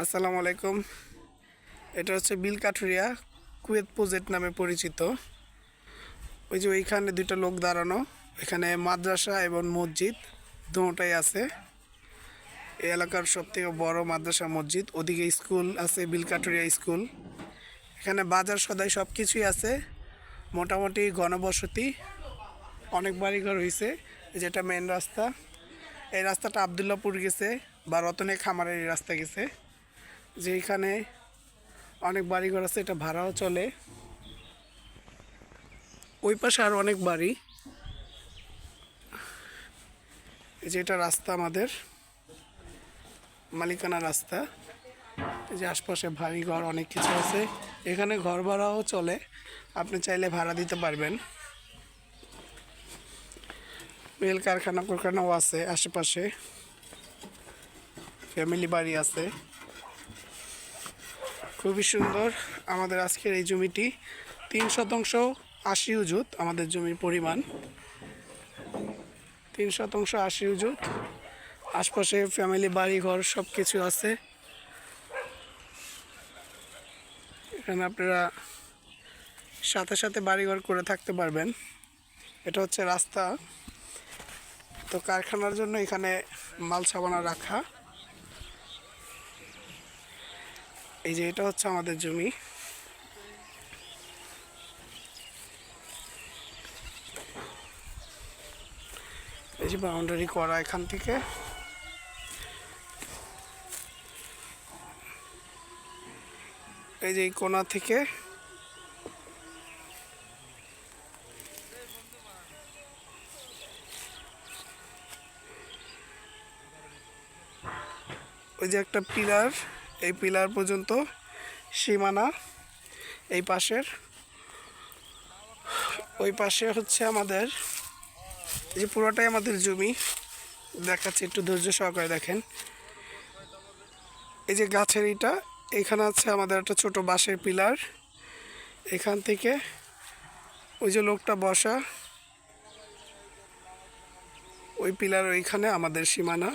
আসসালামু আলাইকুম। এটা হচ্ছে বিলকাঠুরিয়া কুয়েত প্রজেক্ট নামে পরিচিত। ওই যে ওইখানে দুইটা লোক দাঁড়ানো, এখানে মাদ্রাসা এবং মসজিদ, দুটাই আছে। এই এলাকার সব থেকে বড় মাদ্রাসা মসজিদ, ওদিকে স্কুল আছে বিলকাঠুরিয়া স্কুল। এখানে বাজার সদাই সব কিছুই আছে, মোটামুটি ঘনবসতি, অনেক বাড়িঘর হয়েছে যেটা মেন রাস্তা। এই রাস্তাটা আবদুল্লাপুর গেছে, বা রতনে খামারের রাস্তা গেছে। যেখানে অনেক বাড়িঘর আছে, এটা ভাড়াও চলে। ওই পাশে আর অনেক বাড়ি। এই যে এটা রাস্তা আমাদের, মালিকানা রাস্তা। এই যে আশপাশে ভারী ঘর অনেক কিছু আছে। এখানে ঘর ভাড়াও চলে, আপনি চাইলে ভাড়া দিতে পারবেন। রেল কারখানা কারখানাও আছে আশেপাশে। ফ্যামিলি বাড়ি আছে। খুবই সুন্দর আমাদের আজকের এই জমিটি। তিন শতাংশ আশি উজুত আমাদের জমির পরিমাণ। তিন শতাংশ আশি উজুত আশপাশে ফ্যামিলি বাড়ি ঘর সব কিছু আছে। এখানে আপনারা সাথে সাথে বাড়িঘর করে থাকতে পারবেন। এটা হচ্ছে রাস্তা। তো কারখানার জন্য এখানে মাল সাবানা রাখা। এই যে এটা হচ্ছে আমাদের জমি। এই যে বাউন্ডারি করা এখান থেকে। এই যে কোনা থেকে। ওই যে একটা পিলার। এই পিলার পর্যন্ত, সীমানা, এই পাশের। ওই পাশে হচ্ছে আমাদের যে পুরোটাই আমাদের জমি। দেখাচ্ছি, একটু ধৈর্য সহকারে দেখেন। এই যে গাছের ইটা, এখানে আছে আমাদের একটা ছোট বাঁশের পিলার। এখান থেকে ওই যে লোকটা বসা, ওই পিলার ওইখানে আমাদের সীমানা।